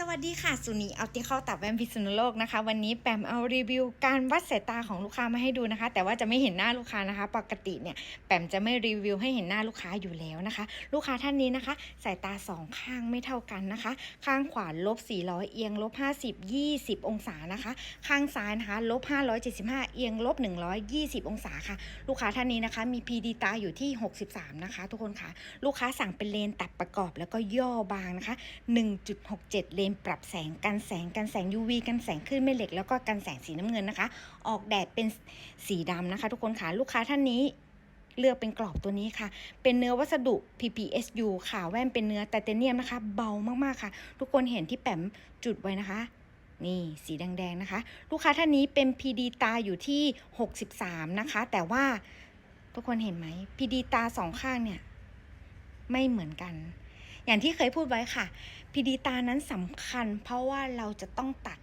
สวัสดีค่ะ สุนีเอาติเข้าตับแว่นพิษณุโลกนะคะ วันนี้แปมเอารีวิวการวัดสายตาของลูกค้ามาให้ดูนะคะ แต่ว่าจะไม่เห็นหน้าลูกค้านะคะ ปกติเนี่ยแปมจะไม่รีวิวให้เห็นหน้าลูกค้าอยู่แล้วนะคะ ลูกค้าท่านนี้นะคะ สายตาสองข้างไม่เท่ากันนะคะ ข้างขวาลบ400เอียงลบ50 20 องศานะคะ ข้างซ้ายนะคะลบ575เอียงลบ120 องศาค่ะ ลูกค้าท่านนี้นะคะ มี PD ตาอยู่ที่ 63 นะคะ ทุกคนค่ะ ลูกค้าสั่งเป็นเลนตัดประกอบแล้วก็ย่อบางนะคะ 1.67 เลนปรับแสงกันแสงกันแสง UV กันแสงคลื่นแม่เหล็ก แล้วก็กันแสงสีน้ำเงินนะคะ ออกแดดเป็นสีดำนะคะ ทุกคนค่ะลูกค้าท่านนี้เลือกเป็นกรอบตัวนี้ค่ะ เป็นเนื้อวัสดุ PPSU ค่ะ แว่นเป็นเนื้อไทเทเนียมนะคะ เบามากๆค่ะ ทุกคนเห็นที่แปมจุดไว้นะคะ นี่สีแดงๆนะคะ ลูกค้าท่านนี้เป็น PD ตาอยู่ที่ 63 นะคะ แต่ว่าทุกคนเห็นไหม PD ตาสองข้างเนี่ย ไม่เหมือนกัน อย่างที่เคยพูดไว้ค่ะพีดีตานั้นสำคัญ เพราะว่าเราจะต้องตัด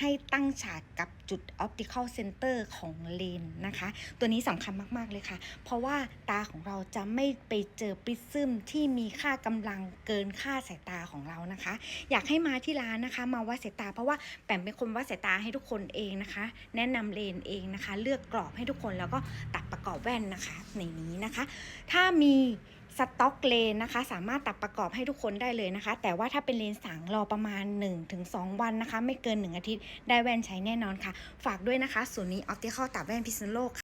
ให้ตั้งฉากกับจุด optical center ของเลนนะคะ ตัวนี้สำคัญมาก ๆ เลยค่ะ เพราะว่าตาของเราจะไม่ไปเจอปริซึมที่มีค่ากำลังเกินค่าสายตาของเรานะคะ อยากให้มาที่ร้านนะคะ มาวัดสายตา เพราะว่าแปมเป็นคนวัดสายตาให้ทุกคนเองนะคะ แนะนำเลนเองนะคะ เลือกกรอบให้ทุกคนแล้วก็ตัดประกอบแว่นนะคะ ในนี้นะคะ ถ้ามี สต็อกเลนนะคะ สามารถตัดประกอบให้ทุกคนได้เลยนะคะ แต่ว่าถ้าเป็นเลนสังรอประมาณ 1-2 วันนะคะ ไม่เกิน 1 อาทิตย์ได้แว่นใช้แน่นอนค่ะ ฝากด้วยนะคะ ศูนย์นี้ออปติคอลตัดแว่นพิษณุโลกค่ะ